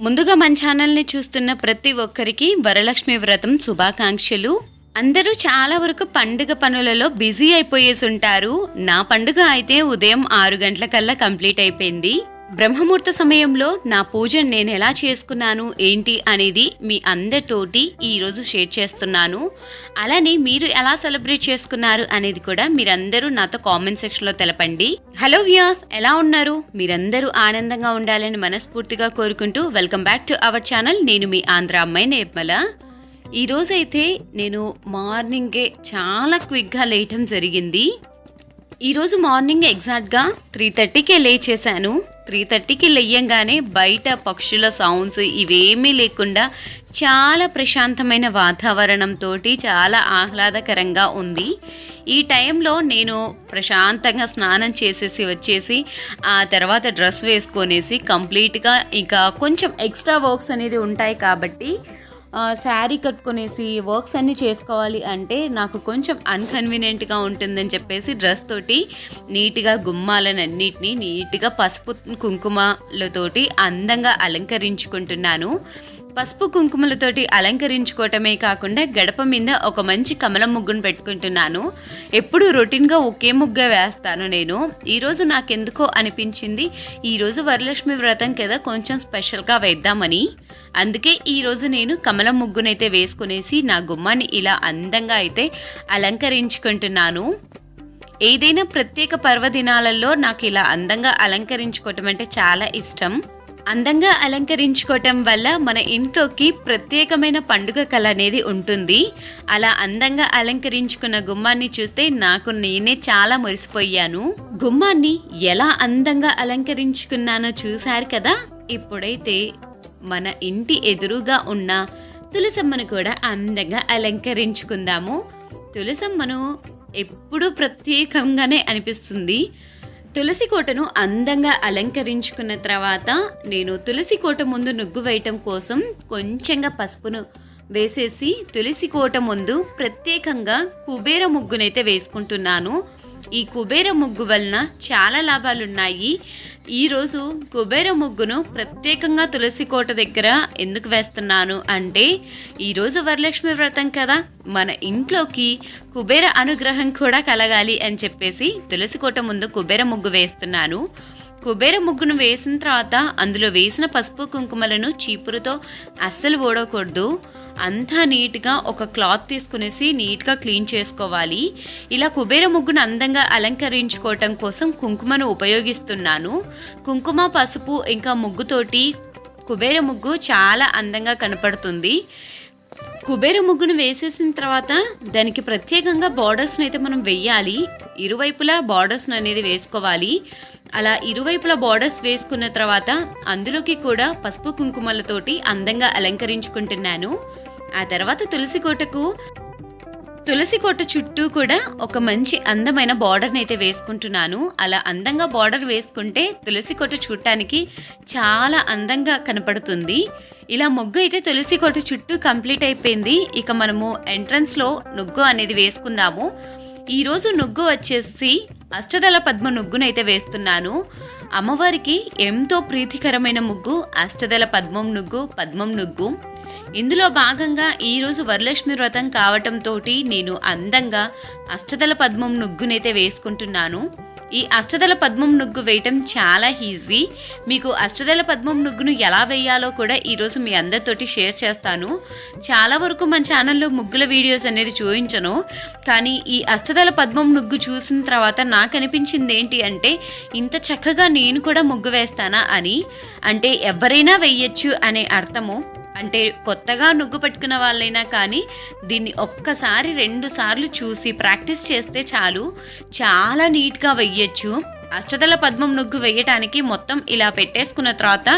ముందుగా మన ఛానల్ని చూస్తున్న ప్రతి ఒక్కరికి వరలక్ష్మి వ్రతం శుభాకాంక్షలు. అందరూ చాలా వరకు పండుగ పనులలో బిజీ అయిపోయేసి ఉంటారు నా పండుగ అయితే ఉదయం ఆరు గంటలకల్లా కంప్లీట్ అయిపోయింది. బ్రహ్మముహూర్త సమయంలో నా పూజను నేను ఎలా చేసుకున్నాను ఏంటి అనేది మీ అందరితోటి ఈరోజు షేర్ చేస్తున్నాను. అలానే మీరు ఎలా సెలబ్రేట్ చేసుకున్నారు అనేది కూడా మీరందరూ నాతో కామెంట్ సెక్షన్లో తెలపండి. హలో వ్యాస్ ఎలా ఉన్నారు? మీరందరూ ఆనందంగా ఉండాలని మనస్ఫూర్తిగా కోరుకుంటూ welcome back to our channel. నేను మీ ఆంధ్ర అమ్మాయి నేర్మల. ఈరోజైతే నేను మార్నింగే చాలా క్విక్గా లేయటం జరిగింది. ఈరోజు మార్నింగ్ ఎగ్జాక్ట్గా త్రీ థర్టీకే లేచేశాను. త్రీ థర్టీకి లేయంగానే బయట పక్షుల సౌండ్స్ ఇవేమీ లేకుండా చాలా ప్రశాంతమైన వాతావరణంతో చాలా ఆహ్లాదకరంగా ఉంది. ఈ టైంలో నేను ప్రశాంతంగా స్నానం చేసేసి వచ్చేసి ఆ తర్వాత డ్రెస్ వేసుకొనేసి కంప్లీట్గా ఇంకా కొంచెం ఎక్స్ట్రా వర్క్స్ అనేది ఉంటాయి కాబట్టి శారీ కట్టుకునేసి వర్క్స్ అన్నీ చేసుకోవాలి అంటే నాకు కొంచెం అన్కన్వీనియంట్గా ఉంటుందని చెప్పేసి డ్రెస్ తోటి నీట్గా గుమ్మాలను అన్నిటినీ నీట్గా పసుపు కుంకుమలతోటి అందంగా అలంకరించుకుంటున్నాను. పసుపు కుంకుమలతోటి అలంకరించుకోవటమే కాకుండా గడప మీద ఒక మంచి కమలం ముగ్గును పెట్టుకుంటున్నాను. ఎప్పుడు రొటీన్గా ఒకే ముగ్గే వేస్తాను నేను. ఈరోజు నాకెందుకో అనిపించింది. ఈరోజు వరలక్ష్మి వ్రతం కదా కొంచెం స్పెషల్గా వేద్దామని. అందుకే ఈరోజు నేను కమలం ముగ్గునైతే వేసుకునేసి నా గుమ్మాన్ని ఇలా అందంగా అయితే అలంకరించుకుంటున్నాను. ఏదైనా ప్రత్యేక పర్వదినాలలో నాకు ఇలా అందంగా అలంకరించుకోవటం అంటే చాలా ఇష్టం. అందంగా అలంకరించుకోవటం వల్ల మన ఇంట్లోకి ప్రత్యేకమైన పండుగ కళ అనేది ఉంటుంది. అలా అందంగా అలంకరించుకున్న గుమ్మాన్ని చూస్తే నాకు నేనే చాలా మురిసిపోయాను. గుమ్మాన్ని ఎలా అందంగా అలంకరించుకున్నానో చూశారు కదా? ఇప్పుడైతే మన ఇంటి ఎదురుగా ఉన్న తులసమ్మను కూడా అందంగా అలంకరించుకుందాము. తులసమ్మను ఎప్పుడూ ప్రత్యేకంగానే అనిపిస్తుంది. తులసి కోటను అందంగా అలంకరించుకున్న తర్వాత నేను తులసి కోట ముందు నుగ్గు వేయటం కోసం కొంచెంగా పసుపును వేసేసి తులసి కోట ముందు ప్రత్యేకంగా కుబేర ముగ్గునైతే వేసుకుంటున్నాను. ఈ కుబేర ముగ్గు వలన చాలా లాభాలున్నాయి. ఈరోజు కుబేర ముగ్గును ప్రత్యేకంగా తులసి కోట దగ్గర ఎందుకు వేస్తున్నాను అంటే ఈరోజు వరలక్ష్మి వ్రతం కదా మన ఇంట్లోకి కుబేర అనుగ్రహం కూడా కలగాలి అని చెప్పేసి తులసి కోట ముందు కుబేర ముగ్గు వేస్తున్నాను. కుబేర ముగ్గును వేసిన తర్వాత అందులో వేసిన పసుపు కుంకుమలను చీపురుతో అస్సలు ఓడకూడదు అంతా నీట్గా ఒక క్లాత్ తీసుకునేసి నీట్గా క్లీన్ చేసుకోవాలి. ఇలా కుబేర ముగ్గును అందంగా అలంకరించుకోవటం కోసం కుంకుమను ఉపయోగిస్తున్నాను. కుంకుమ పసుపు ఇంకా ముగ్గుతోటి కుబేర ముగ్గు చాలా అందంగా కనపడుతుంది. కుబేర ముగ్గును వేసేసిన తర్వాత దానికి ప్రత్యేకంగా బార్డర్స్ని అయితే మనం వెయ్యాలి. ఇరువైపులా బార్డర్స్ని అనేది వేసుకోవాలి. అలా ఇరువైపులా బార్డర్స్ వేసుకున్న తర్వాత అందులోకి కూడా పసుపు కుంకుమలతోటి అందంగా అలంకరించుకుంటున్నాను. ఆ తర్వాత తులసి కోటకు తులసి కోట చుట్టూ కూడా ఒక మంచి అందమైన బార్డర్ని అయితే వేసుకుంటున్నాను. అలా అందంగా బార్డర్ వేసుకుంటే తులసి కోట చూడటానికి చాలా అందంగా కనపడుతుంది. ఇలా ముగ్గు అయితే తులసి కోట చుట్టూ కంప్లీట్ అయిపోయింది. ఇక మనము ఎంట్రన్స్లో నుగ్గు అనేది వేసుకుందాము. ఈరోజు నుగ్గు వచ్చేసి అష్టదళ పద్మ నుగ్గునైతే వేస్తున్నాను. అమ్మవారికి ఎంతో ప్రీతికరమైన ముగ్గు అష్టదళ పద్మం నుగ్గు పద్మం నుగ్గు. ఇందులో భాగంగా ఈరోజు వరలక్ష్మి వ్రతం కావటంతో నేను అందంగా అష్టదల పద్మం నుగ్గునైతే వేసుకుంటున్నాను. ఈ అష్టదల పద్మం నుగ్గు వేయటం చాలా ఈజీ. మీకు అష్టదల పద్మం నుగ్గును ఎలా వేయాలో కూడా ఈరోజు మీ అందరితోటి షేర్ చేస్తాను. చాలా వరకు మన ఛానల్లో ముగ్గుల వీడియోస్ అనేది చూపించను. కానీ ఈ అష్టదల పద్మం నుగ్గు చూసిన తర్వాత నాకు అనిపించింది ఏంటి అంటే ఇంత చక్కగా నేను కూడా ముగ్గు వేస్తానా అని. అంటే ఎవరైనా వేయచ్చు అనే అర్థము. అంటే కొత్తగా నుగ్గు పెట్టుకున్న వాళ్ళైనా కానీ దీన్ని ఒక్కసారి రెండు సార్లు చూసి ప్రాక్టీస్ చేస్తే చాలు. చాలా నీట్గా వెయ్యొచ్చు. అష్టదళ పద్మం నుగ్గు వేయటానికి మొత్తం ఇలా పెట్టేసుకున్న తర్వాత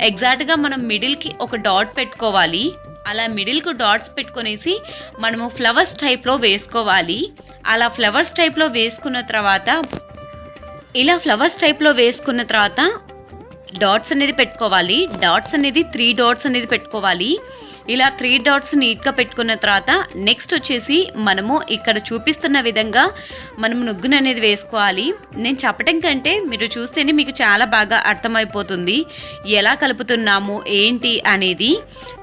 ఎగ్జాక్ట్గా మనం మిడిల్కి ఒక డాట్ పెట్టుకోవాలి. అలా మిడిల్కు డాట్స్ పెట్టుకునేసి మనము ఫ్లవర్స్ టైప్లో వేసుకోవాలి. అలా ఫ్లవర్స్ టైప్లో వేసుకున్న తర్వాత ఇలా ఫ్లవర్స్ టైప్లో వేసుకున్న తర్వాత డాట్స్ అనేది పెట్టుకోవాలి. డాట్స్ అనేది త్రీ డాట్స్ అనేది పెట్టుకోవాలి. ఇలా త్రీ డాట్స్ నీట్గా పెట్టుకున్న తర్వాత నెక్స్ట్ వచ్చేసి మనము ఇక్కడ చూపిస్తున్న విధంగా మనం నుగ్గును అనేది వేసుకోవాలి. నేను చెప్పటం కంటే మీరు చూస్తేనే మీకు చాలా బాగా అర్థమైపోతుంది. ఎలా కలుపుతున్నాము ఏంటి అనేది.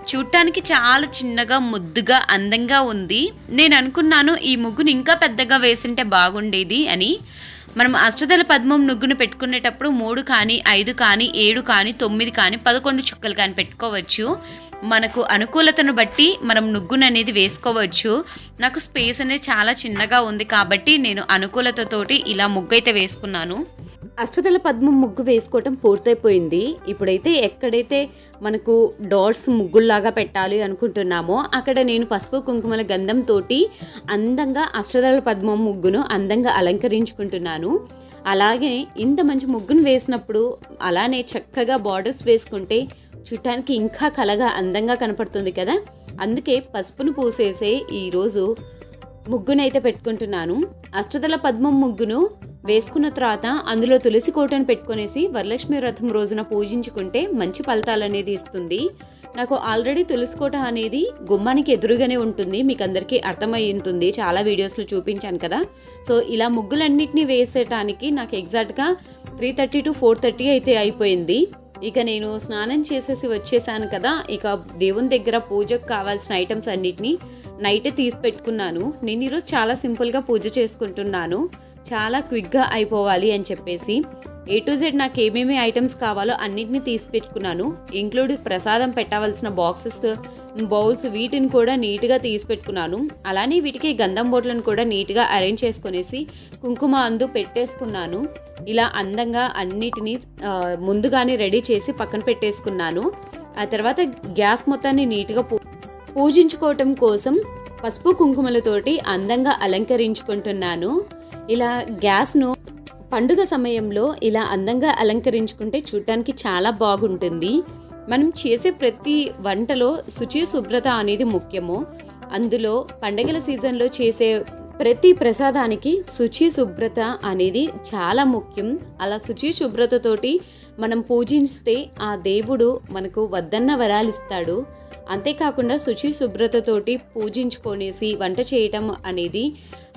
చూడటానికి చాలా చిన్నగా ముద్దుగా అందంగా ఉంది. నేను అనుకున్నాను ఈ ముగ్గును ఇంకా పెద్దగా వేసింటే బాగుండేది అని. మనం అష్టదళ పద్మం నుగ్గును పెట్టుకునేటప్పుడు మూడు కానీ ఐదు కానీ ఏడు కానీ తొమ్మిది కానీ పదకొండు చుక్కలు కానీ పెట్టుకోవచ్చు. మనకు అనుకూలతను బట్టి మనం నుగ్గును అనేది వేసుకోవచ్చు. నాకు స్పేస్ అనేది చాలా చిన్నగా ఉంది కాబట్టి నేను అనుకూలతతోటి ఇలా ముగ్గు అయితే వేసుకున్నాను. అష్టదళ పద్మం ముగ్గు వేసుకోవటం పూర్తయిపోయింది. ఇప్పుడైతే ఎక్కడైతే మనకు డాట్స్ ముగ్గుల్లాగా పెట్టాలి అనుకుంటున్నామో అక్కడ నేను పసుపు కుంకుమల గంధంతో అందంగా అష్టదళ పద్మం ముగ్గును అందంగా అలంకరించుకుంటున్నాను. అలాగే ఇంత మంచి ముగ్గును వేసినప్పుడు అలానే చక్కగా బార్డర్స్ వేసుకుంటే చూడటానికి ఇంకా కలగా అందంగా కనపడుతుంది కదా? అందుకే పసుపును పూసేసే ఈరోజు ముగ్గునైతే పెట్టుకుంటున్నాను. అష్టదళ పద్మం ముగ్గును వేసుకున్న తర్వాత అందులో తులసి కోటను పెట్టుకునేసి వరలక్ష్మి వ్రతం రోజున పూజించుకుంటే మంచి ఫలితాలు అనేది ఇస్తుంది. నాకు ఆల్రెడీ తులసి కోట అనేది గుమ్మానికి ఎదురుగానే ఉంటుంది. మీకు అందరికీ అర్థమై ఉంటుంది. చాలా వీడియోస్లో చూపించాను కదా. సో ఇలా ముగ్గులన్నిటిని వేసేటానికి నాకు ఎగ్జాక్ట్గా three thirty to four thirty అయితే అయిపోయింది. ఇక నేను స్నానం చేసేసి వచ్చేసాను కదా. ఇక దేవుని దగ్గర పూజకు కావాల్సిన ఐటమ్స్ అన్నిటినీ నైట్ తీసి పెట్టుకున్నాను. నేను ఈరోజు చాలా సింపుల్గా పూజ చేసుకుంటున్నాను. చాలా క్విక్గా అయిపోవాలి అని చెప్పేసి. ఏ టు జెడ్ నాకు ఏమేమి ఐటమ్స్ కావాలో అన్నిటిని తీసి పెట్టుకున్నాను ఇంక్లూడ్ ప్రసాదం పెట్టవలసిన బాక్సెస్ బౌల్స్ వీటిని కూడా నీట్గా తీసి పెట్టుకున్నాను అలానే వీటికి గంధం బోట్లను కూడా నీట్గా అరేంజ్ చేసుకునేసి కుంకుమ అందు పెట్టేసుకున్నాను. ఇలా అందంగా అన్నిటినీ ముందుగానే రెడీ చేసి పక్కన పెట్టేసుకున్నాను. ఆ తర్వాత గ్యాస్ మొత్తాన్ని నీట్గా పూ పూజించుకోవటం కోసం పసుపు కుంకుమలతోటి అందంగా అలంకరించుకుంటున్నాను. ఇలా గ్యాస్ను పండుగ సమయంలో ఇలా అందంగా అలంకరించుకుంటే చూడటానికి చాలా బాగుంటుంది. మనం చేసే ప్రతి వంటలో శుచి శుభ్రత అనేది ముఖ్యము. అందులో పండగల సీజన్లో చేసే ప్రతి ప్రసాదానికి శుచి శుభ్రత అనేది చాలా ముఖ్యం. అలా శుచి శుభ్రతతోటి మనం పూజిస్తే ఆ దేవుడు మనకు వద్దన్న వరాలిస్తాడు అంతేకాకుండా శుచి శుభ్రతతోటి పూజించుకొనేసి వంట చేయటం అనేది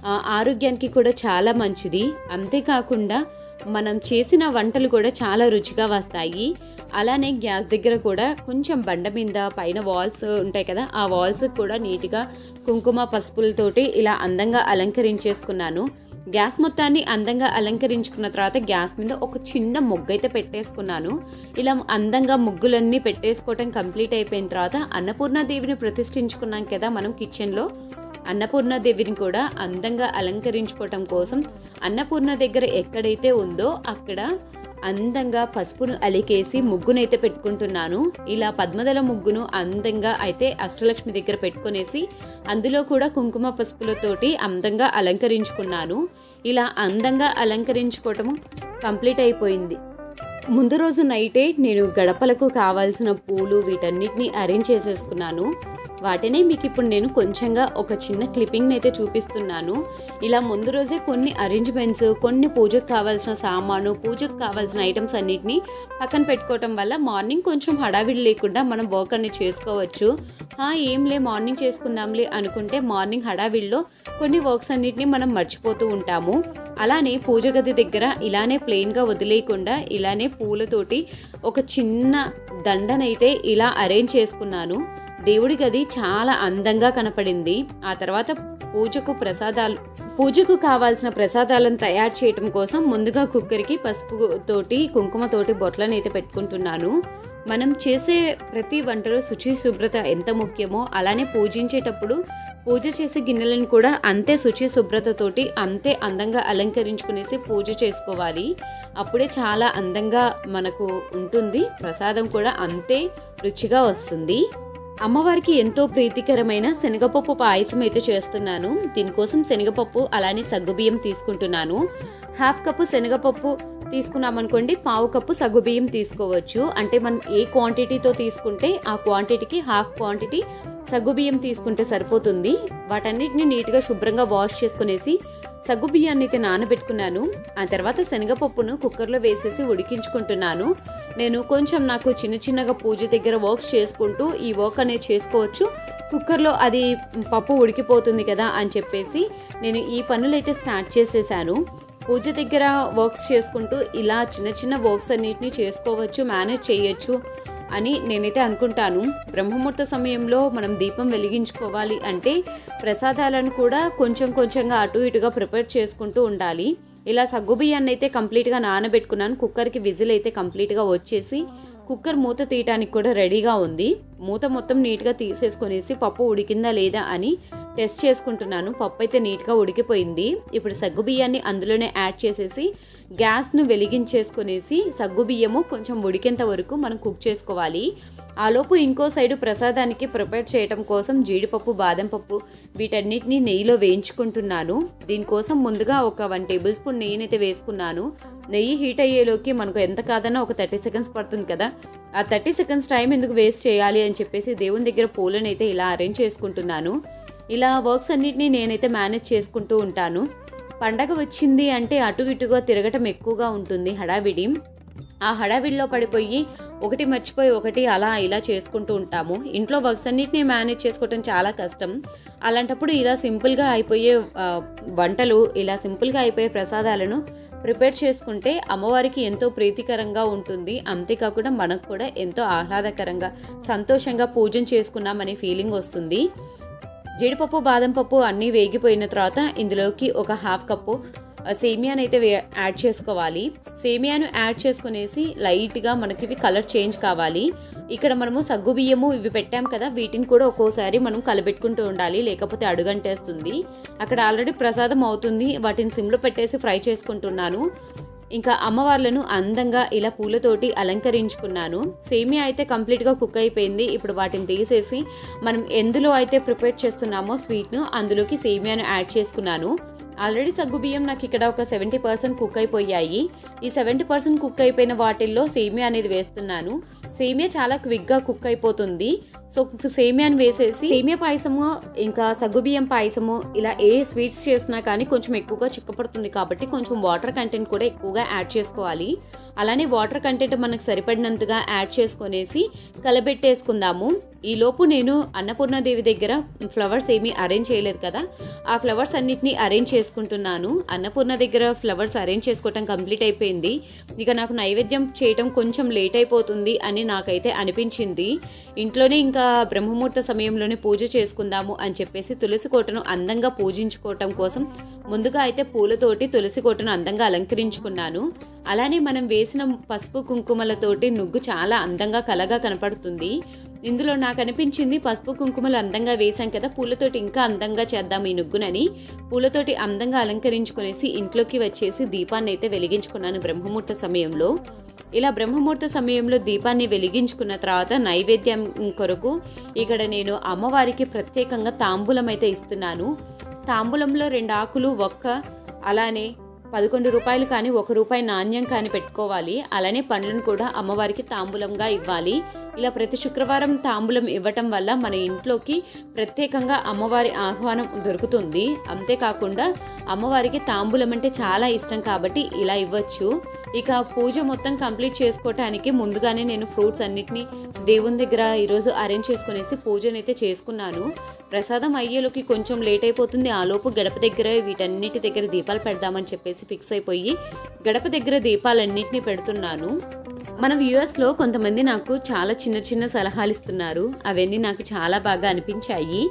ఆరోగ్యానికి కూడా చాలా మంచిది. అంతేకాకుండా మనం చేసిన వంటలు కూడా చాలా రుచిగా వస్తాయి. అలానే గ్యాస్ దగ్గర కూడా కొంచెం బండ మీద పైన వాల్స్ ఉంటాయి కదా ఆ వాల్స్ కూడా నీట్గా కుంకుమ పసుపులతోటి ఇలా అందంగా అలంకరించేసుకున్నాను. గ్యాస్ మొత్తాన్ని అందంగా అలంకరించుకున్న తర్వాత గ్యాస్ మీద ఒక చిన్న ముగ్గు అయితే పెట్టేసుకున్నాను. ఇలా అందంగా ముగ్గులన్నీ పెట్టేసుకోవటం కంప్లీట్ అయిపోయిన తర్వాత అన్నపూర్ణ దేవిని ప్రతిష్ఠించుకున్నాం కదా మనం కిచెన్లో. అన్నపూర్ణాదేవిని కూడా అందంగా అలంకరించుకోవటం కోసం అన్నపూర్ణ దగ్గర ఎక్కడైతే ఉందో అక్కడ అందంగా పసుపును అలికేసి ముగ్గునైతే పెట్టుకుంటున్నాను. ఇలా పద్మదల ముగ్గును అందంగా అయితే అష్టలక్ష్మి దగ్గర పెట్టుకునేసి అందులో కూడా కుంకుమ పసుపులతోటి అందంగా అలంకరించుకున్నాను. ఇలా అందంగా అలంకరించుకోవటము కంప్లీట్ అయిపోయింది. ముందు రోజు నైటే నేను గడపలకు కావాల్సిన పూలు వీటన్నిటిని అరేంజ్ చేసేసుకున్నాను. వాటినే మీకు ఇప్పుడు నేను కొంచెంగా ఒక చిన్న క్లిప్పింగ్ అయితే చూపిస్తున్నాను. ఇలా ముందు రోజే కొన్ని అరేంజ్మెంట్స్ కొన్ని పూజకు కావాల్సిన సామాను పూజకు కావాల్సిన ఐటమ్స్ అన్నిటిని పక్కన పెట్టుకోవటం వల్ల మార్నింగ్ కొంచెం హడావిడి లేకుండా మనం వర్క్ అన్ని చేసుకోవచ్చు. ఏం ఏంలే మార్నింగ్ చేసుకుందాంలే అనుకుంటే మార్నింగ్ హడావిడిలో కొన్ని వర్క్స్ అన్నిటిని మనం మర్చిపోతూ ఉంటాము. అలానే పూజ గది దగ్గర ఇలానే ప్లెయిన్గా వదిలేయకుండా ఇలానే పూలతోటి ఒక చిన్న దండనైతే ఇలా అరేంజ్ చేసుకున్నాను. దేవుడి గది చాలా అందంగా కనపడింది. ఆ తర్వాత పూజకు ప్రసాదాలు పూజకు కావాల్సిన ప్రసాదాలను తయారు చేయటం కోసం ముందుగా కుక్కర్కి పసుపు తోటి కుంకుమతోటి బొట్లను అయితే పెట్టుకుంటున్నాను. మనం చేసే ప్రతి వంటలో శుచి శుభ్రత ఎంత ముఖ్యమో అలానే పూజించేటప్పుడు పూజ చేసే గిన్నెలను కూడా అంతే శుచి శుభ్రతతోటి అంతే అందంగా అలంకరించుకునేసి పూజ చేసుకోవాలి. అప్పుడే చాలా అందంగా మనకు ఉంటుంది. ప్రసాదం కూడా అంతే రుచిగా వస్తుంది. అమ్మవారికి ఎంతో ప్రీతికరమైన శనగపప్పు పాయసం అయితే చేస్తున్నాను. దీనికోసం శనగపప్పు అలానే సగ్గుబియ్యం తీసుకుంటున్నాను. హాఫ్ కప్పు శనగపప్పు తీసుకున్నామనుకోండి పావు కప్పు సగ్గుబియ్యం తీసుకోవచ్చు. అంటే మనం ఏ క్వాంటిటీతో తీసుకుంటే ఆ క్వాంటిటీకి హాఫ్ క్వాంటిటీ సగ్గుబియ్యం తీసుకుంటే సరిపోతుంది. వాటన్నిటిని నీట్గా శుభ్రంగా వాష్ చేసుకునేసి సగ్గు బియ్యాన్ని అయితే నానబెట్టుకున్నాను. ఆ తర్వాత శనగపప్పును కుక్కర్లో వేసేసి ఉడికించుకుంటున్నాను. నేను కొంచెం నాకు చిన్న చిన్నగా పూజ దగ్గర వర్క్స్ చేసుకుంటూ ఈ వర్క్ అనేది చేసుకోవచ్చు. కుక్కర్లో అది పప్పు ఉడికిపోతుంది కదా అని చెప్పేసి నేను ఈ పనులు అయితే స్టార్ట్ చేసేసాను. పూజ దగ్గర వర్క్స్ చేసుకుంటూ ఇలా చిన్న చిన్న వర్క్స్ అన్నిటిని చేసుకోవచ్చు మేనేజ్ చేయొచ్చు. అని నేనైతే అనుకుంటాను. బ్రహ్మముహూర్త సమయంలో మనం దీపం వెలిగించుకోవాలి అంటే ప్రసాదాలను కూడా కొంచెం కొంచెంగా అటు ఇటుగా ప్రిపేర్ చేసుకుంటూ ఉండాలి. ఇలా సగ్గుబియ్యాన్ని అయితే కంప్లీట్గా నానబెట్టుకున్నాను. కుక్కర్కి విజిల్ అయితే కంప్లీట్గా వచ్చేసి కుక్కర్ మూత తీయటానికి కూడా రెడీగా ఉంది. మూత మొత్తం నీట్గా తీసేసుకొనేసి పప్పు ఉడికిందా లేదా అని టెస్ట్ చేసుకుంటున్నాను. పప్పు అయితే నీట్గా ఉడికిపోయింది. ఇప్పుడు సగ్గు బియ్యాన్ని అందులోనే యాడ్ చేసేసి గ్యాస్ను వెలిగించేసుకునేసి సగ్గు బియ్యము కొంచెం ఉడికేంత వరకు మనం కుక్ చేసుకోవాలి. ఆలోపు ఇంకో సైడు ప్రసాదానికి ప్రిపేర్ చేయటం కోసం జీడిపప్పు బాదం పప్పు వీటన్నిటిని నెయ్యిలో వేయించుకుంటున్నాను. దీనికోసం ముందుగా ఒక వన్ టేబుల్ స్పూన్ నెయ్యినైతే వేసుకున్నాను. నెయ్యి హీట్ అయ్యేలోకి మనకు ఎంత కాదన్నా ఒక థర్టీ సెకండ్స్ పడుతుంది కదా. ఆ థర్టీ సెకండ్స్ టైం ఎందుకు వేస్ట్ చేయాలి అని చెప్పేసి దేవుని దగ్గర పూలను అయితే ఇలా అరేంజ్ చేసుకుంటున్నాను. ఇలా వర్క్స్ అన్నిటినీ నేనైతే మేనేజ్ చేసుకుంటూ ఉంటాను. పండగ వచ్చింది అంటే అటు ఇటుగా తిరగటం ఎక్కువగా ఉంటుంది హడావిడి. ఆ హడావిడిలో పడిపోయి ఒకటి మర్చిపోయి ఒకటి అలా ఇలా చేసుకుంటూ ఉంటాము. ఇంట్లో వర్క్స్ అన్నిటిని మేనేజ్ చేసుకోవటం చాలా కష్టం. అలాంటప్పుడు ఇలా సింపుల్గా అయిపోయే వంటలు ఇలా సింపుల్గా అయిపోయే ప్రసాదాలను ప్రిపేర్ చేసుకుంటే అమ్మవారికి ఎంతో ప్రీతికరంగా ఉంటుంది. అంతేకాకుండా మనకు కూడా ఎంతో ఆహ్లాదకరంగా సంతోషంగా పూజన చేసుకున్నామనే ఫీలింగ్ వస్తుంది. జీడిపప్పు బాదం పప్పు అన్నీ వేగిపోయిన తర్వాత ఇందులోకి ఒక హాఫ్ కప్పు ఆ, సేమియాని అయితే వే యాడ్ చేసుకోవాలి. సేమియాను యాడ్ చేసుకునేసి లైట్గా మనకి ఇవి కలర్ చేంజ్ కావాలి. ఇక్కడ మనము సగ్గు బియ్యము ఇవి పెట్టాం కదా వీటిని కూడా ఒక్కోసారి మనం కలబెట్టుకుంటూ ఉండాలి లేకపోతే అడుగంటేస్తుంది. అక్కడ ఆల్రెడీ ప్రసాదం అవుతుంది వాటిని సిమ్లో పెట్టేసి ఫ్రై చేసుకుంటున్నాను. ఇంకా అమ్మవార్లను అందంగా ఇలా పూలతోటి అలంకరించుకున్నాను. సేమియా అయితే కంప్లీట్గా కుక్ అయిపోయింది. ఇప్పుడు వాటిని తీసేసి మనం ఎందులో అయితే ప్రిపేర్ చేస్తున్నామో స్వీట్ను అందులోకి సేమియాను యాడ్ చేసుకున్నాను. ఆల్రెడీ సగ్గు బియ్యం నాకు ఇక్కడ ఒక సెవెంటీ పర్సెంట్ కుక్ అయిపోయాయి. ఈ సెవెంటీ పర్సెంట్ కుక్ అయిపోయిన వాటిల్లో సేమియా అనేది వేస్తున్నాను. సేమియా చాలా క్విక్గా కుక్ అయిపోతుంది. సో సేమియాని వేసేసి సేమియా పాయసము ఇంకా సగ్గుబియ్యం పాయసము ఇలా ఏ స్వీట్స్ చేసినా కానీ కొంచెం ఎక్కువగా చిక్కపడుతుంది కాబట్టి కొంచెం వాటర్ కంటెంట్ కూడా ఎక్కువగా యాడ్ చేసుకోవాలి. అలానే వాటర్ కంటెంట్ మనకు సరిపడినంతగా యాడ్ చేసుకునేసి కలబెట్టేసుకుందాము. ఈలోపు నేను అన్నపూర్ణాదేవి దగ్గర ఫ్లవర్స్ ఏమీ అరేంజ్ చేయలేదు కదా ఆ ఫ్లవర్స్ అన్నిటిని అరేంజ్ చేసుకుంటున్నాను. అన్నపూర్ణ దగ్గర ఫ్లవర్స్ అరేంజ్ చేసుకోవటం కంప్లీట్ అయిపోయింది. ఇక నాకు నైవేద్యం చేయటం కొంచెం లేట్ అయిపోతుంది అని నాకైతే అనిపించింది. ఇంట్లోనే ఇంకా బ్రహ్మముహూర్త సమయంలోనే పూజ చేసుకుందాము అని చెప్పేసి తులసి కోటను అందంగా పూజించుకోవటం కోసం ముందుగా అయితే పూలతోటి తులసి కోటను అందంగా అలంకరించుకున్నాను. అలానే మనం వేసిన పసుపు కుంకుమలతోటి నుగ్గు చాలా అందంగా కలగా కనపడుతుంది. ఇందులో నాకు అనిపించింది పసుపు కుంకుమలు అందంగా వేశాం కదా పూలతోటి ఇంకా అందంగా చేద్దాం ఈ నుగ్గునని. పూలతోటి అందంగా అలంకరించుకునేసి ఇంట్లోకి వచ్చేసి దీపాన్ని అయితే వెలిగించుకున్నాను బ్రహ్మముహూర్త సమయంలో. ఇలా బ్రహ్మముహూర్త సమయంలో దీపాన్ని వెలిగించుకున్న తర్వాత నైవేద్యం కొరకు ఇక్కడ నేను అమ్మవారికి ప్రత్యేకంగా తాంబూలం అయితే ఇస్తున్నాను. తాంబూలంలో రెండు ఆకులు ఒక్క అలానే పదకొండు రూపాయలు కానీ ఒక రూపాయి నాణ్యం కానీ పెట్టుకోవాలి. అలానే పండ్లను కూడా అమ్మవారికి తాంబూలంగా ఇవ్వాలి. ఇలా ప్రతి శుక్రవారం తాంబూలం ఇవ్వటం వల్ల మన ఇంట్లోకి ప్రత్యేకంగా అమ్మవారి ఆహ్వానం దొరుకుతుంది. అంతేకాకుండా అమ్మవారికి తాంబూలం అంటే చాలా ఇష్టం కాబట్టి ఇలా ఇవ్వచ్చు. ఇక పూజ మొత్తం కంప్లీట్ చేసుకోవటానికి ముందుగానే నేను ఫ్రూట్స్ అన్నిటినీ దేవుని దగ్గర ఈరోజు అరేంజ్ చేసుకునేసి పూజనైతే చేసుకున్నాను. ప్రసాదం అయ్యేలోకి కొంచెం లేట్ అయిపోతుంది. ఆ లోపు గడప దగ్గర వీటన్నిటి దగ్గర దీపాలు పెడదామని చెప్పేసి ఫిక్స్ అయిపోయి గడప దగ్గర దీపాలన్నిటిని పెడుతున్నాను. మన వ్యూఎస్లో కొంతమంది నాకు చాలా చిన్న చిన్న సలహాలు ఇస్తున్నారు. అవన్నీ నాకు చాలా బాగా అనిపించాయి.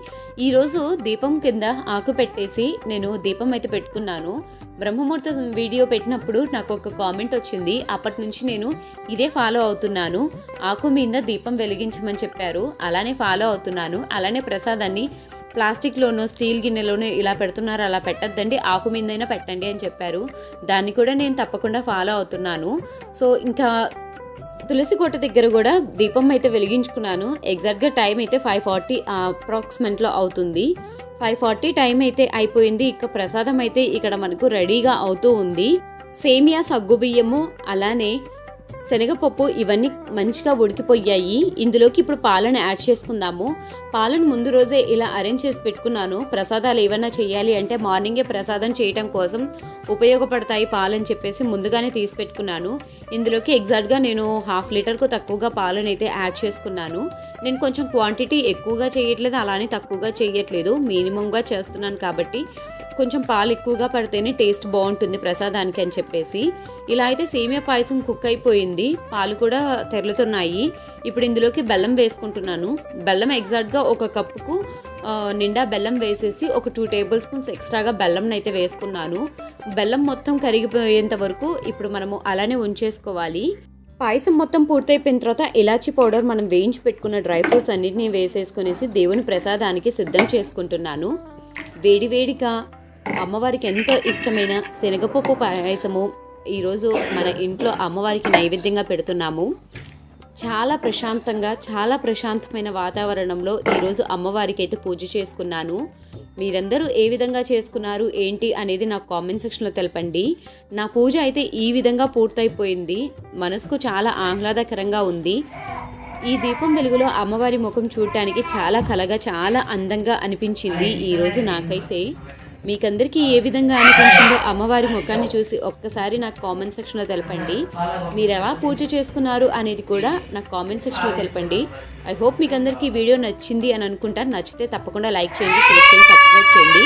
ఈరోజు దీపం కింద ఆకు పెట్టేసి నేను దీపం అయితే పెట్టుకున్నాను. బ్రహ్మముహూర్త వీడియో పెట్టినప్పుడు నాకు ఒక కామెంట్ వచ్చింది. అప్పటి నుంచి నేను ఇదే ఫాలో అవుతున్నాను. ఆకు మీద దీపం వెలిగించమని చెప్పారు. అలానే ఫాలో అవుతున్నాను. అలానే ప్రసాదాన్ని ప్లాస్టిక్లోనో స్టీల్ గిన్నెలోనో ఇలా పెడుతున్నారు. అలా పెట్టద్దండి. ఆకు మీదైనా పెట్టండి అని చెప్పారు. దాన్ని కూడా నేను తప్పకుండా ఫాలో అవుతున్నాను. సో ఇంకా తులసి కోట దగ్గర కూడా దీపం అయితే వెలిగించుకున్నాను. ఎగ్జాక్ట్గా టైం అయితే ఫైవ్ ఫార్టీ అప్రాక్సిమేట్లో అవుతుంది. ఫైవ్ ఫార్టీ టైం అయితే అయిపోయింది. ఇక ప్రసాదం అయితే ఇక్కడ మనకు రెడీగా అవుతూ ఉంది. సేమియా సగ్గుబియ్యము అలానే శనగపప్పు ఇవన్నీ మంచిగా ఉడికిపోయాయి. ఇందులోకి ఇప్పుడు పాలను యాడ్ చేసుకుందాము. పాలను ముందు రోజే ఇలా అరేంజ్ చేసి పెట్టుకున్నాను. ప్రసాదాలు ఏమన్నా చేయాలి అంటే మార్నింగే ప్రసాదం చేయటం కోసం ఉపయోగపడతాయి పాలని చెప్పేసి ముందుగానే తీసి పెట్టుకున్నాను. ఇందులోకి ఎగ్జాక్ట్గా నేను హాఫ్ లీటర్కు తక్కువగా పాలను అయితే యాడ్ చేసుకున్నాను. నేను కొంచెం క్వాంటిటీ ఎక్కువగా చేయట్లేదు అలానే తక్కువగా చేయట్లేదు. మినిమంగా చేస్తున్నాను కాబట్టి కొంచెం పాలు ఎక్కువగా పడితేనే టేస్ట్ బాగుంటుంది ప్రసాదానికి అని చెప్పేసి. ఇలా అయితే సేమియా పాయసం కుక్ అయిపోయింది. పాలు కూడా తెరులుతున్నాయి. ఇప్పుడు ఇందులోకి బెల్లం వేసుకుంటున్నాను. బెల్లం ఎగ్జాక్ట్గా ఒక కప్పుకు నిండా బెల్లం వేసేసి ఒక టూ టేబుల్ స్పూన్స్ ఎక్స్ట్రాగా బెల్లంని అయితే వేసుకున్నాను. బెల్లం మొత్తం కరిగిపోయేంత వరకు ఇప్పుడు మనము అలానే ఉంచేసుకోవాలి. పాయసం మొత్తం పూర్తయిపోయిన తర్వాత ఇలాచి పౌడర్ మనం వేయించి పెట్టుకున్న డ్రై ఫ్రూట్స్ అన్నిటిని వేసేసుకునేసి దేవుని ప్రసాదానికి సిద్ధం చేసుకుంటున్నాను. వేడివేడిగా అమ్మవారికి ఎంతో ఇష్టమైన శనగపప్పు పాయసము ఈరోజు మన ఇంట్లో అమ్మవారికి నైవేద్యంగా పెడుతున్నాము. చాలా ప్రశాంతంగా చాలా ప్రశాంతమైన వాతావరణంలో ఈరోజు అమ్మవారికి అయితే పూజ చేసుకున్నాను. మీరందరూ ఏ విధంగా చేసుకున్నారు ఏంటి అనేది నాకు కామెంట్ సెక్షన్లో తెలపండి. నా పూజ అయితే ఈ విధంగా పూర్తయిపోయింది. మనసుకు చాలా ఆహ్లాదకరంగా ఉంది. ఈ దీపం వెలుగులో అమ్మవారి ముఖం చూడటానికి చాలా కలగా చాలా అందంగా అనిపించింది ఈరోజు నాకైతే. మీకందరికీ ఏ విధంగా అనిపించిందో అమ్మవారి ముఖాన్ని చూసి ఒక్కసారి నాకు కామెంట్ సెక్షన్లో తెలపండి. మీరు ఎలా పూజ చేసుకున్నారు అనేది కూడా నాకు కామెంట్ సెక్షన్లో తెలపండి. ఐ హోప్ మీకు అందరికీ వీడియో నచ్చింది అని అనుకుంటాను. నచ్చితే తప్పకుండా లైక్ చేయండి షేర్ చేయండి సబ్స్క్రైబ్ చేయండి.